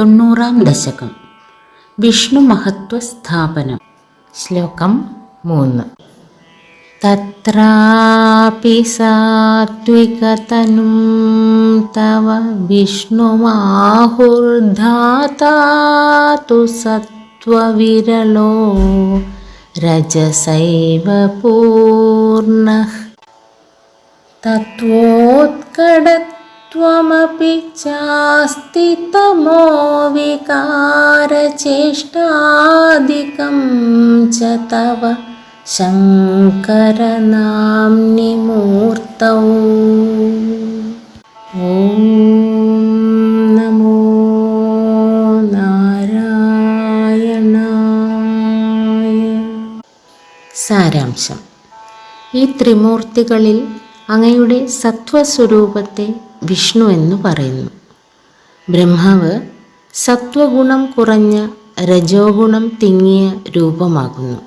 തൊണ്ണൂറാം ദശകം. വിഷ്ണു മഹത്വ സ്ഥാപനം ശ്ലോകം മൂന്ന്. തത്രാപി സാത്വികതനും തവ വിഷ്ണുമാഹുർധാതാ തു സത്വവിരളോ രജസൈവ പൂർണഃ. तत्त्वोत्कटत्वमपि चास्ति तमो विकारचेष्टादिकं च तव शङ्करनाम्नि मूर्तौ ॐ नमो നാരായണായ സാരാംശം ഈ ത്രിമൂർത്തികളിൽ അങ്ങയുടെ സത്വസ്വരൂപത്തെ വിഷ്ണു എന്ന് പറയുന്നു. ബ്രഹ്മാവ് സത്വഗുണം കുറഞ്ഞ രജോഗുണം തിങ്ങിയ രൂപമാകുന്നു.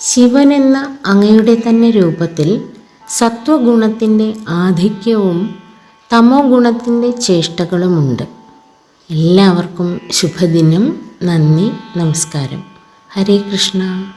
ശിവൻ എന്ന അങ്ങയുടെ തന്നെ രൂപത്തിൽ സത്വഗുണത്തിന്റെ ആധിക്യവും തമോ ഗുണത്തിന്റെ ചേഷ്ടകളുമുണ്ട്. എല്ലാവർക്കും ശുഭദിനം നന്ദി നമസ്കാരം. ഹരേ കൃഷ്ണ.